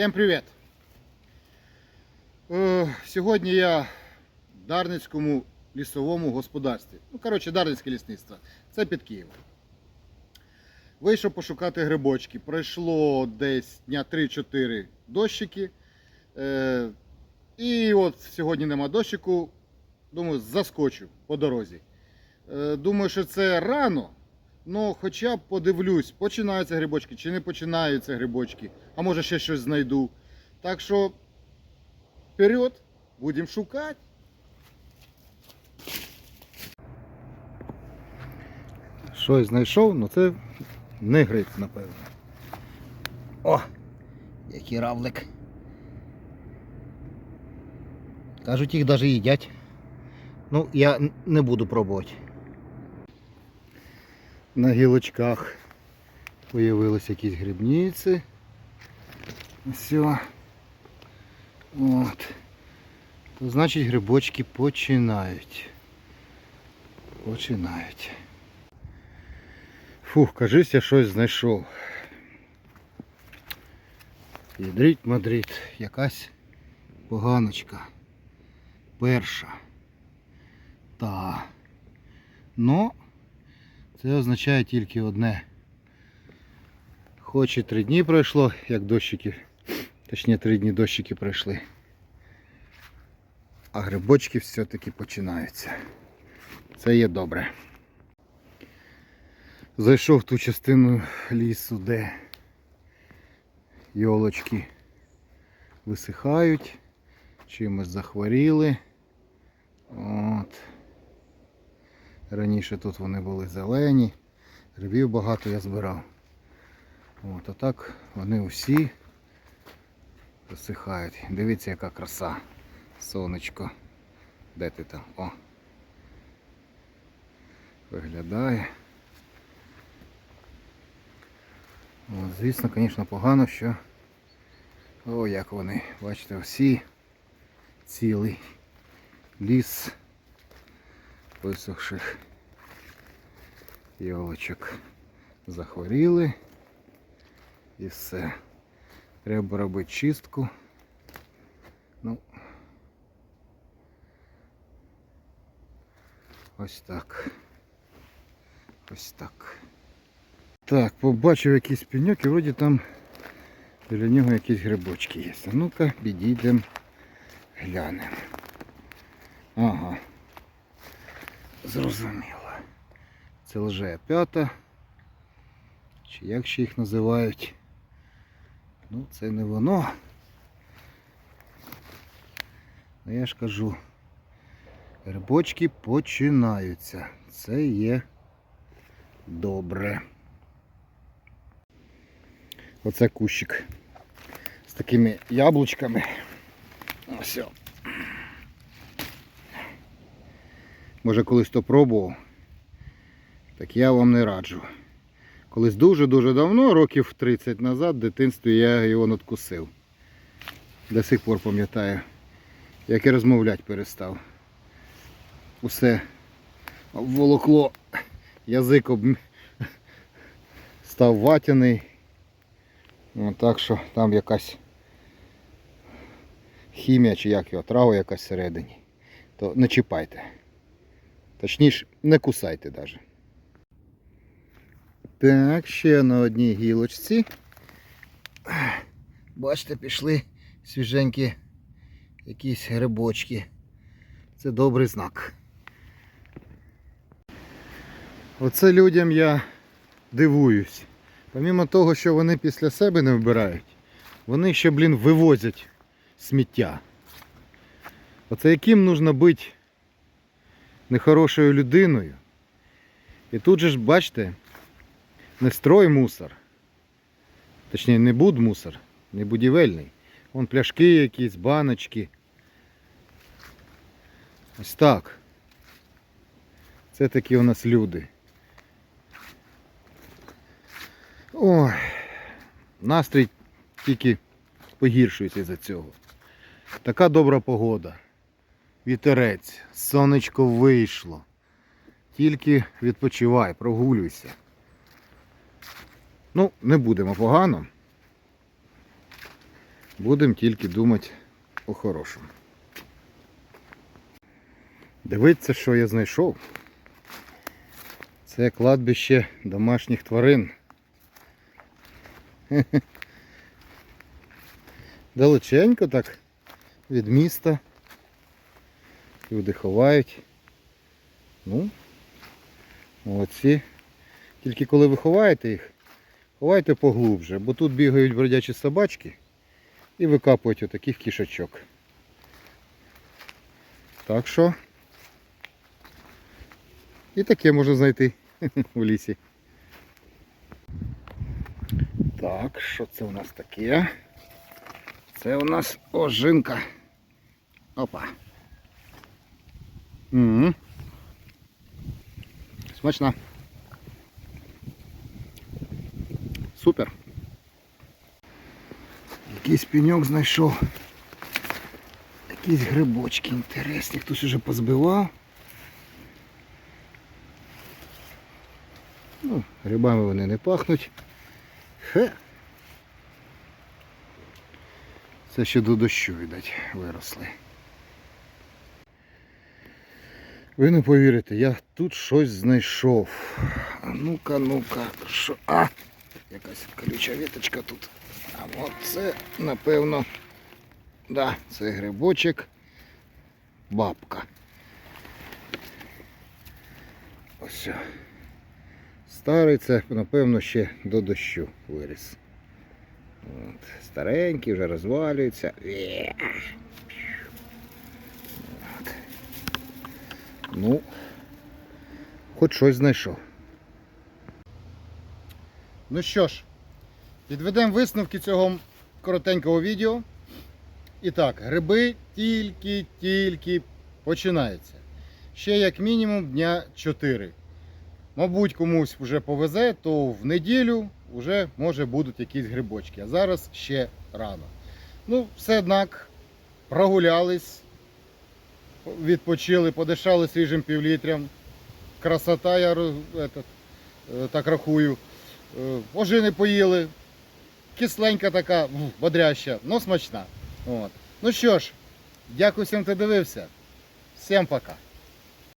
Всім привіт! Е, Сьогодні я в Дарницькому лісовому господарстві. Ну, коротше, Дарницьке лісництво. Це під Києвом. Вийшов пошукати грибочки. Пройшло десь дня 3-4 дощики. Е, І от сьогодні нема дощику. Думаю, заскочу по дорозі. Е, Думаю, що це рано. Ну, хоча б подивлюсь, починаються грибочки чи не починаються грибочки, а може ще щось знайду. Так що вперед, будемо шукати. Щось знайшов, але це не гриб, напевно. О! Який равлик. Кажуть, їх навіть їдять. Ну, я не буду пробувати на гілочках появились якісь грибниці. Все. От. То значить грибочки починають. Починають. Фух, кажись, я щось знайшов. Ядріть мадрить, якась поганочка. Перша. Та. Но це означає тільки одне. Хоч і три дні пройшло, як дощики, точніше три дні дощики пройшли. А грибочки все-таки починаються. Це є добре. Зайшов в ту частину лісу, де йолочки висихають, чимось захворіли. От. Раніше тут вони були зелені, грибів багато я збирав. От, а так вони усі засихають. Дивіться, яка краса. Сонечко. Де ти там? О. Виглядає. От, звісно, звісно, погано, що... О, як вони, бачите, всі цілий ліс висохших йолочок захворіли і все. Треба робити чистку. Ну ось так. Ось так. Так, побачив якийсь пеньок і вроді там біля нього якісь грибочки є. Ну-ка, підійдемо, глянемо. Ага. Зрозуміло. Це лже п'ята. Чи як ще їх називають? Ну, це не воно. Ну я ж кажу, грибочки починаються. Це є добре. Оце кущик з такими яблучками. Ось. о. Може колись то пробував. Так я вам не раджу. Колись дуже-дуже давно, років 30 назад, в дитинстві я його надкусив. До сих пор пам'ятаю, як і розмовляти перестав. Усе волокло, язик об... став ватяний. Ну, так що там якась хімія чи як його, трава якась всередині. То не чіпайте. Точніше, не кусайте навіть. Так, ще на одній гілочці. Бачите, пішли свіженькі якісь грибочки. Це добрий знак. Оце людям я дивуюсь. Помімо того, що вони після себе не вбирають, вони ще, блін, вивозять сміття. Оце яким нужно бути нехорошою людиною. І тут же ж, бачите, не строй мусор. Точніше, не буд мусор, не будівельний. Вон пляшки якісь, баночки. Ось так. Це такі у нас люди. Ой, настрій тільки погіршується за цього. Така добра погода. Вітерець, сонечко вийшло. Тільки відпочивай, прогулюйся. Ну, не будемо погано. Будемо тільки думати по-хорошому. Дивіться, що я знайшов. Це кладбище домашніх тварин. Далеченько так від міста. Люди ховають. Ну, молодці. Тільки коли ви ховаєте їх, ховайте поглубже, бо тут бігають бродячі собачки і викапують отаких кішачок. Так що і таке можна знайти у лісі. Так, що це у нас таке? Це у нас ожинка. Опа. Угу. Смачна. Супер. Якийсь пеньок знайшов. Якісь грибочки інтересні. Хтось уже позбивав. Ну, грибами вони не пахнуть. Хе. Це ще до дощу, видать, виросли. Ви не повірите, я тут щось знайшов. А ну-ка, ну-ка, що. А! Якась колюча віточка тут. А от це, напевно, да, це грибочок. Бабка. Ось. Старий це, напевно, ще до дощу виріс. От. Старенький, вже розвалюється. Є. От. Ну, хоч щось знайшов. Ну що ж, підведемо висновки цього коротенького відео. І так, гриби тільки-тільки починаються. Ще як мінімум дня 4. Мабуть, комусь вже повезе, то в неділю вже може будуть якісь грибочки. А зараз ще рано. Ну, все однак прогулялись, відпочили, подишали свіжим півлітрям. Красота, я этот, е, так рахую. Е, Ожини поїли. Кисленька така, бодряща, но смачна. От. Ну що ж, дякую всім, хто дивився. Всім пока.